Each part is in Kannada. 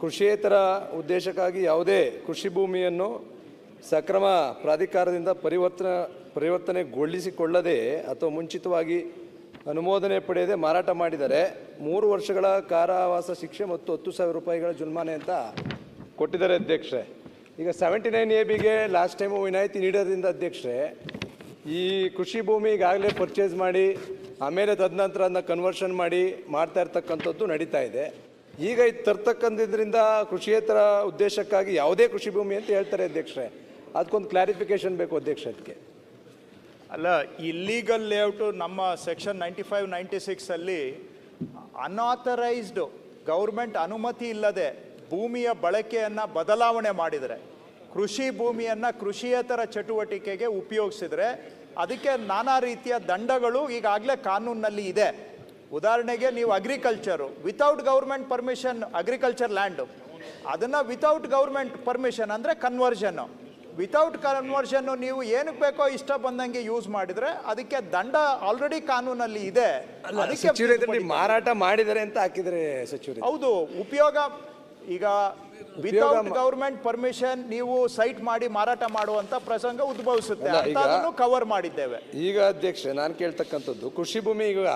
ಕೃಷಿಯೇತರ ಉದ್ದೇಶಕ್ಕಾಗಿ ಯಾವುದೇ ಕೃಷಿ ಭೂಮಿಯನ್ನು ಸಕ್ರಮ ಪ್ರಾಧಿಕಾರದಿಂದ ಪರಿವರ್ತನೆ, ಪರಿವರ್ತನೆಗೊಳಿಸಿಕೊಳ್ಳದೆ ಅಥವಾ ಮುಂಚಿತವಾಗಿ ಅನುಮೋದನೆ ಪಡೆಯದೆ ಮಾರಾಟ ಮಾಡಿದರೆ ಮೂರು ವರ್ಷಗಳ ಕಾರಾವಾಸ ಶಿಕ್ಷೆ ಮತ್ತು ಹತ್ತು ಸಾವಿರ ರೂಪಾಯಿಗಳ ಜುಲ್ಮಾನೆ ಅಂತ ಕೊಟ್ಟಿದ್ದಾರೆ ಅಧ್ಯಕ್ಷರೇ. ಈಗ ಸೆವೆಂಟಿ ನೈನ್ ಎ ಬಿಗೆ ಲಾಸ್ಟ್ ಟೈಮು ವಿನಾಯಿತಿ ನೀಡೋದ್ರಿಂದ ಅಧ್ಯಕ್ಷರೇ, ಈ ಕೃಷಿ ಭೂಮಿ ಈಗಾಗಲೇ ಪರ್ಚೇಸ್ ಮಾಡಿ ಆಮೇಲೆ ತದನಂತರ ಅದನ್ನ ಕನ್ವರ್ಷನ್ ಮಾಡಿ ಮಾಡ್ತಾ ಇರ್ತಕ್ಕಂಥದ್ದು ನಡೀತಾ ಇದೆ. ಈಗ ಇದು ತರ್ತಕ್ಕಂಥದ್ರಿಂದ ಕೃಷಿಯೇತರ ಉದ್ದೇಶಕ್ಕಾಗಿ ಯಾವುದೇ ಕೃಷಿ ಭೂಮಿ ಅಂತ ಹೇಳ್ತಾರೆ ಅಧ್ಯಕ್ಷರೇ. ಅದಕ್ಕೊಂದು ಕ್ಲಾರಿಫಿಕೇಶನ್ ಬೇಕು ಅಧ್ಯಕ್ಷ ಅದಕ್ಕೆ. ಅಲ್ಲ ಇಲ್ಲೀಗಲ್ ಲೇಔಟು ನಮ್ಮ ಸೆಕ್ಷನ್ ನೈಂಟಿ ಫೈವ್ ನೈಂಟಿ ಸಿಕ್ಸಲ್ಲಿ ಅನಾಥರೈಸ್ಡು ಗೌರ್ಮೆಂಟ್ ಅನುಮತಿ ಇಲ್ಲದೆ ಭೂಮಿಯ ಬಳಕೆಯನ್ನು ಬದಲಾವಣೆ ಮಾಡಿದರೆ, ಕೃಷಿ ಭೂಮಿಯನ್ನು ಕೃಷಿಯೇತರ ಚಟುವಟಿಕೆಗೆ ಉಪಯೋಗಿಸಿದ್ರೆ ಅದಕ್ಕೆ ನಾನಾ ರೀತಿಯ ದಂಡಗಳು ಈಗಾಗಲೇ ಕಾನೂನಿನಲ್ಲಿ ಇದೆ. ಉದಾಹರಣೆಗೆ ನೀವು agriculture without government permission agriculture land ಅದನ್ನು ವಿತೌಟ್ ಗೌರ್ಮೆಂಟ್ ಪರ್ಮಿಷನ್ ಅಂದರೆ ಕನ್ವರ್ಷನ್ನು ವಿತೌಟ್ ಕನ್ವರ್ಷನ್ನು ನೀವು ಏನಕ್ಕೆ ಬೇಕೋ ಇಷ್ಟ ಬಂದಂಗೆ ಯೂಸ್ ಮಾಡಿದರೆ ಅದಕ್ಕೆ ದಂಡ ಆಲ್ರೆಡಿ ಕಾನೂನಲ್ಲಿ ಇದೆ. ಅದಕ್ಕೆ ಮಾರಾಟ ಮಾಡಿದರೆ ಅಂತ ಹಾಕಿದರೆ ಸಚಿವರು. ಹೌದು ಉಪಯೋಗ ಈಗ ವಿತೌಟ್ ಗೌರ್ಮೆಂಟ್ ಪರ್ಮಿಷನ್ ನೀವು ಸೈಟ್ ಮಾಡಿ ಮಾರಾಟ ಮಾಡುವಂತ ಪ್ರಸಂಗ ಉದ್ಭವಿಸುತ್ತೆ. ಅಲ್ಲ, ಈಗ- ಅಂತದನ್ನು ಕವರ್ ಮಾಡಿದ್ದೇವೆ. ಈಗ ಅಧ್ಯಕ್ಷ ನಾನು ಕೇಳ್ತಕ್ಕಂಥದ್ದು ಕೃಷಿ ಭೂಮಿ ಈಗ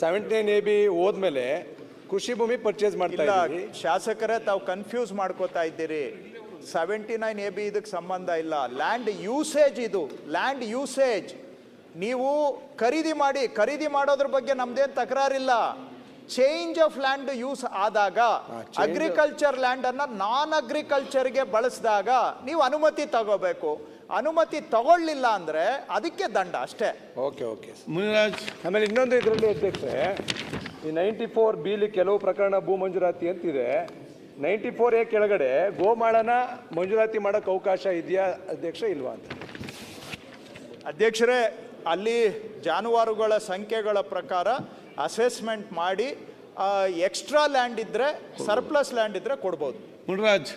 ಸೆವೆಂಟಿ ನೈನ್ ಎ ಬಿ ಹೋದ್ಮೇಲೆ ಕೃಷಿ ಭೂಮಿ ಪರ್ಚೇಸ್ ಮಾಡ್ತಾ ಇಲ್ಲ ಇದ್ದೀವಿ ಶಾಸಕರೇ ತಾವು ಕನ್ಫ್ಯೂಸ್ ಮಾಡ್ಕೋತಾ ಇದ್ದೀರಿ. ಸೆವೆಂಟಿ ನೈನ್ ಎ ಬಿ ಇದಕ್ಕೆ ಸಂಬಂಧ ಇಲ್ಲ. ಲ್ಯಾಂಡ್ ಯೂಸೇಜ್ ಇದು. ಲ್ಯಾಂಡ್ ಯೂಸೇಜ್ ನೀವು ಖರೀದಿ ಮಾಡಿ ಖರೀದಿ ಮಾಡೋದ್ರ ಬಗ್ಗೆ ನಮ್ದೇನು ತಕರಾರಿಲ್ಲ. ಚೇಂಜ್ ಆಫ್ ಲ್ಯಾಂಡ್ ಯೂಸ್ ಆದಾಗ ಅಗ್ರಿಕಲ್ಚರ್ ಲ್ಯಾಂಡ್ ಅನ್ನ ನಾನ್ ಅಗ್ರಿಕಲ್ಚರ್ಗೆ ಬಳಸಿದಾಗ ನೀವು ಅನುಮತಿ ತಗೋಬೇಕು. ಅನುಮತಿ ತಗೊಳ್ಳಿಲ್ಲ ಅಂದ್ರೆ ಅದಕ್ಕೆ ದಂಡ ಅಷ್ಟೇ. Okay okay Muniraj. ಆಮೇಲೆ ಇನ್ನೊಂದು ಇದರಲ್ಲಿ ಅಧ್ಯಕ್ಷೆ ಈ ನೈಂಟಿ ಫೋರ್ ಬಿಲಿ ಕೆಲವು ಪ್ರಕರಣ ಭೂ ಮಂಜೂರಾತಿ ಅಂತಿದೆ. ನೈಂಟಿ ಫೋರ್ ಎ ಕೆಳಗಡೆ ಗೋಮಾಳನ ಮಂಜೂರಾತಿ ಮಾಡೋಕೆ ಅವಕಾಶ ಇದೆಯಾ ಅಧ್ಯಕ್ಷ ಇಲ್ವಾ ಅಂತ? ಅಧ್ಯಕ್ಷರೇ ಅಲ್ಲಿ ಜಾನುವಾರುಗಳ ಸಂಖ್ಯೆಗಳ ಪ್ರಕಾರ ಅಸೆಸ್ಮೆಂಟ್ ಮಾಡಿ ಎಕ್ಸ್ಟ್ರಾ ಲ್ಯಾಂಡ್ ಇದ್ರೆ ಸರ್ಪ್ಲಸ್ ಲ್ಯಾಂಡ್ ಇದ್ರೆ ಕೊಡ್ಬೋದು. ಮುನಿರಾಜ್